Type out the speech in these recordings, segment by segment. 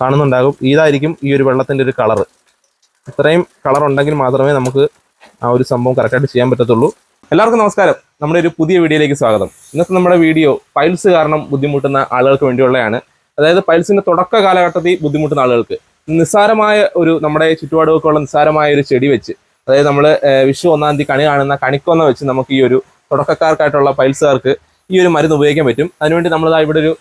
കാണുന്നുണ്ടാകും. ഇതായിരിക്കും ഈ ഒരു വെള്ളത്തിന്റെ ഒരു കളർ ഇത്രയും കളർ ഉണ്ടെങ്കിൽ മാത്രമേ നമുക്ക് ആ ഒരു സംഭവം കറക്റ്റായിട്ട് ചെയ്യാൻ പറ്റത്തുള്ളൂ. എല്ലാവർക്കും നമസ്കാരം. നമ്മുടെ ഒരു പുതിയ വീഡിയോയിലേക്ക് സ്വാഗതം. ഇന്നത്തെ നമ്മുടെ വീഡിയോ പൈൽസ് കാരണം ബുദ്ധിമുട്ടുന്ന ആളുകൾക്ക് വേണ്ടിയുള്ളതാണ്. അതായത് പൈൽസിന്റെ തുടക്ക കാലഘട്ടത്തിൽ ബുദ്ധിമുട്ടുന്ന ആളുകൾക്ക്. നിസ്സാരമായ ഒരു നമ്മുടെ ചുറ്റുപാടുകൾക്കുള്ള നിസ്സാരമായ ഒരു ചെടി വെച്ച് അതായത് നമ്മൾ വിഷു ഒന്നാം തീയതി കണി കാണുന്ന കണിക്കൊന്ന വെച്ച് നമുക്ക് ഈ ഒരു തുടക്കക്കാർക്കായിട്ടുള്ള പൈൽസുകാർക്ക് ഈ ഒരു മരുന്ന് ഉപയോഗിക്കാൻ പറ്റും. അതിനുവേണ്ടി നമ്മളിതാ ഇവിടെ ഒരു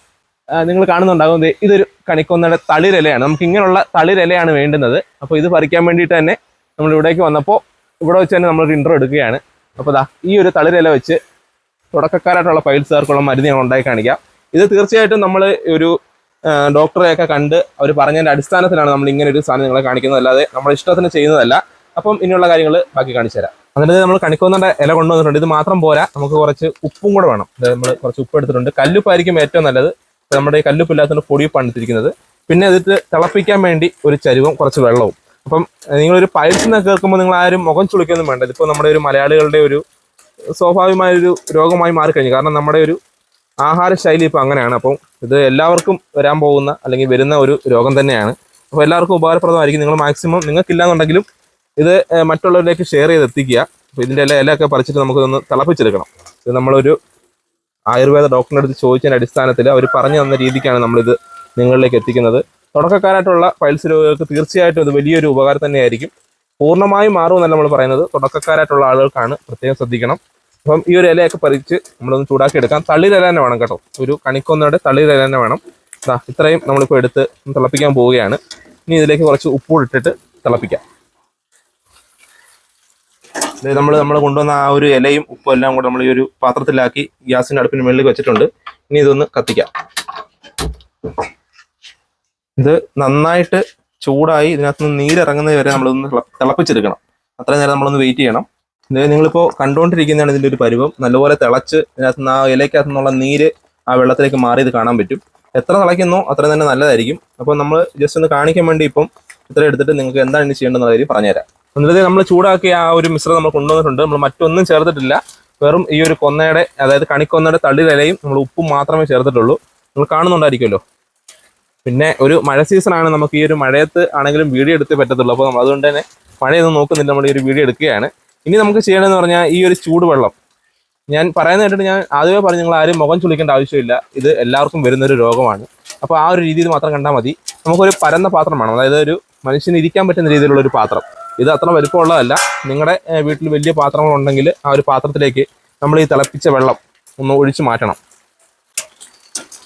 നിങ്ങൾ കാണുന്നുണ്ടാകും. ഇതൊരു കണിക്കൊന്നയുടെ തളിരലയാണ്. നമുക്ക് ഇങ്ങനെയുള്ള തളിരലയാണ് വേണ്ടുന്നത്. അപ്പോൾ ഇത് പറിക്കാൻ വേണ്ടിയിട്ട് തന്നെ നമ്മൾ ഇവിടേക്ക് വന്നപ്പോൾ ഇവിടെ വെച്ച് തന്നെ നമ്മളൊരു ഇൻട്രോ എടുക്കുകയാണ്. അപ്പോൾ ദാ ഈ ഒരു തളിരല വെച്ച് തുടക്കക്കാരായിട്ടുള്ള പൈൽസുകാർക്കുള്ള മരുന്ന് ഞാൻ ഉണ്ടായി കാണിക്കാം. ഇത് തീർച്ചയായിട്ടും നമ്മൾ ഒരു ഡോക്ടറെയൊക്കെ കണ്ട് അവർ പറഞ്ഞതിന്റെ അടിസ്ഥാനത്തിലാണ് നമ്മൾ ഇങ്ങനെ ഒരു സാധനം നിങ്ങളെ കാണിക്കുന്നത്. അല്ലാതെ നമ്മുടെ ഇഷ്ടത്തിന് ചെയ്യുന്നതല്ല. അപ്പം ഇനിയുള്ള കാര്യങ്ങൾ ബാക്കി കാണിച്ചു തരാം. അതിന്റെ നമ്മൾ കണിക്കൊന്നേണ്ട ഇല കൊണ്ടുവന്നിട്ടുണ്ട്. ഇത് മാത്രം പോരാ. നമുക്ക് കുറച്ച് ഉപ്പും കൂടെ വേണം. നമ്മൾ കുറച്ച് ഉപ്പ് എടുത്തിട്ടുണ്ട്. കല്ലുപ്പായിരിക്കും ഏറ്റവും നല്ലത്. നമ്മുടെ ഈ കല്ലുപ്പില്ലാത്തതിന്റെ പൊടി പണിത്തിരിക്കുന്നത് പിന്നെ ഇതിട്ട് തിളപ്പിക്കാൻ വേണ്ടി ഒരു ചരുവും കുറച്ച് വെള്ളവും. അപ്പം നിങ്ങളൊരു പൈൽസ് എന്നൊക്കെ കേൾക്കുമ്പോൾ നിങ്ങൾ ആരും മുഖം ചുളിക്കൊന്നും വേണ്ട. ഇതിപ്പോൾ നമ്മുടെ ഒരു മലയാളികളുടെ ഒരു സ്വാഭാവികമായ ഒരു രോഗമായി മാറിക്കഴിഞ്ഞു. കാരണം നമ്മുടെ ഒരു ആഹാര ശൈലി ഇപ്പം അങ്ങനെയാണ്. അപ്പം ഇത് എല്ലാവർക്കും വരാൻ പോകുന്ന അല്ലെങ്കിൽ വരുന്ന ഒരു രോഗം തന്നെയാണ്. അപ്പോൾ എല്ലാവർക്കും ഉപകാരപ്രദമായിരിക്കും. നിങ്ങൾ മാക്സിമം നിങ്ങൾക്കില്ലാന്നുണ്ടെങ്കിലും ഇത് മറ്റുള്ളവരിലേക്ക് ഷെയർ ചെയ്ത് എത്തിക്കുക അപ്പോൾ ഇതിന്റെ എല്ലാ ഇലയൊക്കെ പറിച്ചിട്ട് നമുക്കൊന്ന് തിളപ്പിച്ചെടുക്കണം. ഇത് നമ്മളൊരു ആയുർവേദ ഡോക്ടറിന്റെ അടുത്ത് ചോദിച്ചതിന്റെ അടിസ്ഥാനത്തിൽ അവർ പറഞ്ഞു തന്ന രീതിക്കാണ് നമ്മളിത് നിങ്ങളിലേക്ക് എത്തിക്കുന്നത്. തുടക്കക്കാരായിട്ടുള്ള പൈൽസ് രോഗികൾക്ക് തീർച്ചയായിട്ടും ഇത് വലിയൊരു ഉപകാരം തന്നെയായിരിക്കും. പൂർണമായും മാറുമെന്നല്ല നമ്മൾ പറയുന്നത്. തുടക്കക്കാരായിട്ടുള്ള ആളുകൾക്കാണ് പ്രത്യേകം ശ്രദ്ധിക്കണം. അപ്പം ഈ ഒരു ഇലയൊക്കെ പറിച്ച് നമ്മളൊന്ന് ചൂടാക്കി എടുക്കാം തള്ളിയില തന്നെ വേണം കേട്ടോ. ഒരു കണിക്കൊന്നയുടെ തള്ളിയില തന്നെ വേണം. ഇത്രയും നമ്മളിപ്പോൾ എടുത്ത് തിളപ്പിക്കാൻ പോവുകയാണ്. ഇനി ഇതിലേക്ക് കുറച്ച് ഉപ്പ് ഇട്ടിട്ട് തിളപ്പിക്കാം. നമ്മൾ നമ്മൾ കൊണ്ടുവന്ന ആ ഒരു ഇലയും ഉപ്പും എല്ലാം കൂടെ നമ്മൾ ഈ ഒരു പാത്രത്തിലാക്കി ഗ്യാസിന്റെ അടുപ്പിന് മുകളിൽ വെച്ചിട്ടുണ്ട്. ഇനി ഇതൊന്ന് കത്തിക്കാം. ഇത് നന്നായിട്ട് ചൂടായി ഇതിനകത്ത് നിന്ന് നീരിറങ്ങുന്നത് വരെ നമ്മളൊന്ന് തിള- തിളപ്പിച്ചെടുക്കണം. അത്രയും നേരം നമ്മളൊന്ന് വെയിറ്റ് ചെയ്യണം. ഇത് നിങ്ങളിപ്പോൾ കണ്ടുകൊണ്ടിരിക്കുന്നതാണ് ഇതിന്റെ ഒരു പരുവം. നല്ലപോലെ തിളച്ച് ഇതിനകത്ത് നിന്ന് ആ ഇലയ്ക്കകത്ത് നിന്നുള്ള നീര് ആ വെള്ളത്തിലേക്ക് മാറി ഇത് കാണാൻ പറ്റും. എത്ര തിളയ്ക്കുന്നോ അത്രയും തന്നെ നല്ലതായിരിക്കും. അപ്പോൾ നമ്മൾ ജസ്റ്റ് ഒന്ന് കാണിക്കാൻ വേണ്ടി ഇപ്പം ഇത്ര എടുത്തിട്ട് നിങ്ങൾക്ക് എന്താണ് ഇനി ചെയ്യേണ്ടതെന്നുള്ള കാര്യം പറഞ്ഞുതരാം. എന്നിട്ട് നമ്മൾ ചൂടാക്കിയ ആ ഒരു മിശ്രം നമ്മൾ കൊണ്ടുവന്നിട്ടുണ്ട്. നമ്മൾ മറ്റൊന്നും ചേർത്തിട്ടില്ല. വെറും ഈ ഒരു കൊന്നയുടെ അതായത് കണിക്കൊന്നയുടെ തള്ളിലയും നമ്മൾ ഉപ്പും മാത്രമേ ചേർത്തിട്ടുള്ളൂ. നമ്മൾ കാണുന്നുണ്ടായിരിക്കുമല്ലോ? പിന്നെ ഒരു മഴ സീസണാണ് നമുക്ക് ഈ ഒരു മഴയത്ത് ആണെങ്കിലും വീഡിയോ എടുത്തേ പറ്റത്തുള്ളൂ. അപ്പോൾ അതുകൊണ്ട് തന്നെ മഴയൊന്നും നോക്കുന്നില്ല. നമ്മൾ ഈ ഒരു വീഡിയോ എടുക്കുകയാണ്. ഇനി നമുക്ക് ചെയ്യണമെന്ന് പറഞ്ഞാൽ ഈ ഒരു ചൂടുവെള്ളം. ഞാൻ പറയുന്ന കേട്ടിട്ട് ഞാൻ ആദ്യമേ പറഞ്ഞു നിങ്ങൾ ആരും മുഖം ചുളിക്കേണ്ട ആവശ്യമില്ല. ഇത് എല്ലാവർക്കും വരുന്നൊരു രോഗമാണ്. അപ്പോൾ ആ ഒരു രീതിയിൽ മാത്രം കണ്ടാൽ മതി. നമുക്കൊരു പരന്ന പാത്രം വേണം അതായത് ഒരു മനുഷ്യന് ഇരിക്കാൻ പറ്റുന്ന രീതിയിലുള്ള ഒരു പാത്രം. ഇത് അത്ര വലിപ്പമുള്ളതല്ല. നിങ്ങളുടെ വീട്ടിൽ വലിയ പാത്രങ്ങളുണ്ടെങ്കിൽ ആ ഒരു പാത്രത്തിലേക്ക് നമ്മൾ ഈ തിളപ്പിച്ച വെള്ളം ഒന്ന് ഒഴിച്ചു മാറ്റണം.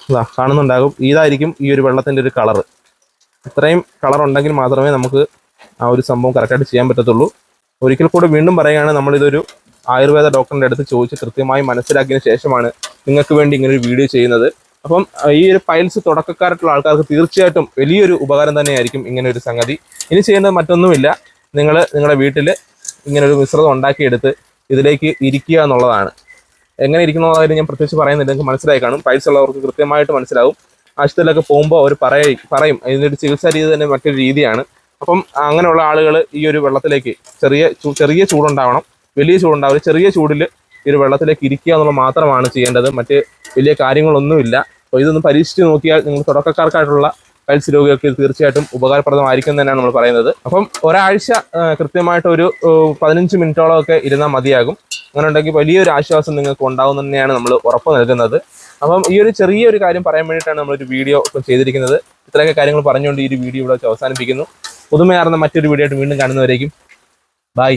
ഇതാ കാണുന്നുണ്ടാകും. ഇതായിരിക്കും ഈ ഒരു വെള്ളത്തിന്റെ ഒരു കളറ്. ഇത്രയും കളർ ഉണ്ടെങ്കിൽ മാത്രമേ നമുക്ക് ആ ഒരു സംഭവം കറക്റ്റായിട്ട് ചെയ്യാൻ പറ്റത്തുള്ളൂ. ഒരിക്കൽ കൂടി വീണ്ടും പറയുകയാണ് നമ്മളിതൊരു ആയുർവേദ ഡോക്ടറിന്റെ അടുത്ത് ചോദിച്ച് കൃത്യമായി മനസ്സിലാക്കിയതിന് ശേഷമാണ് നിങ്ങൾക്ക് വേണ്ടി ഇങ്ങനെ ഒരു വീഡിയോ ചെയ്യുന്നത്. അപ്പം ഈ ഒരു പൈൽസ് തുടക്കക്കാരായിട്ടുള്ള ആൾക്കാർക്ക് തീർച്ചയായിട്ടും വലിയൊരു ഉപകാരം തന്നെയായിരിക്കും ഇങ്ങനെ ഒരു സംഗതി. ഇനി ചെയ്യേണ്ടത് മറ്റൊന്നുമില്ല. നിങ്ങൾ നിങ്ങളുടെ വീട്ടിൽ ഇങ്ങനെ ഒരു മിശ്രിതം ഉണ്ടാക്കിയെടുത്ത് ഇതിലേക്ക് ഇരിക്കുക എന്നുള്ളതാണ്. എങ്ങനെ ഇരിക്കുന്ന കാര്യം ഞാൻ പ്രത്യേകിച്ച് പറയുന്നില്ല. നിങ്ങൾക്ക് മനസ്സിലായി കാണും. പൈസ ഉള്ളവർക്ക് കൃത്യമായിട്ട് മനസ്സിലാവും. ആശുപത്രിയിലൊക്കെ പോകുമ്പോൾ അവർ പറയ പറയും. ഇതിന്റെ ചികിത്സാ രീതി തന്നെ മറ്റൊരു രീതിയാണ്. അപ്പം അങ്ങനെയുള്ള ആളുകൾ ഈ ഒരു വെള്ളത്തിലേക്ക് ചെറിയ ചെറിയ ചൂടുണ്ടാവണം. വലിയ ചൂടുണ്ടാവില്ല ചെറിയ ചൂടിൽ ഈ ഒരു വെള്ളത്തിലേക്ക് ഇരിക്കുക എന്നുള്ളത് മാത്രമാണ് ചെയ്യേണ്ടത്. മറ്റ് വലിയ കാര്യങ്ങളൊന്നുമില്ല. അപ്പോൾ ഇതൊന്ന് പരീക്ഷിച്ച് നോക്കിയാൽ നിങ്ങൾ തുടക്കക്കാർക്കായിട്ടുള്ള പൈൽസ് രോഗികൾക്ക് തീർച്ചയായിട്ടും ഉപകാരപ്രദമായിരിക്കും തന്നെയാണ് നമ്മൾ പറയുന്നത്. അപ്പം ഒരാഴ്ച കൃത്യമായിട്ട് ഒരു പതിനഞ്ച് മിനിറ്റോളം ഒക്കെ ഇരുന്നാൽ മതിയാകും. അങ്ങനെ ഉണ്ടെങ്കിൽ വലിയൊരു ആശ്വാസം നിങ്ങൾക്ക് ഉണ്ടാവും തന്നെയാണ് നമ്മൾ ഉറപ്പ് നൽകുന്നത്. അപ്പം ഈ ഒരു ചെറിയൊരു കാര്യം പറയാൻ വേണ്ടിയിട്ടാണ് നമ്മളൊരു വീഡിയോ ഇപ്പം ചെയ്തിരിക്കുന്നത്. ഇത്രയൊക്കെ കാര്യങ്ങൾ പറഞ്ഞുകൊണ്ട് ഈ ഒരു വീഡിയോ ഇവിടെ അവസാനിപ്പിക്കുന്നു. പുതുമയാർന്ന മറ്റൊരു വീഡിയോ ആയിട്ട് വീണ്ടും കാണുന്നവരേക്കും. ബൈ.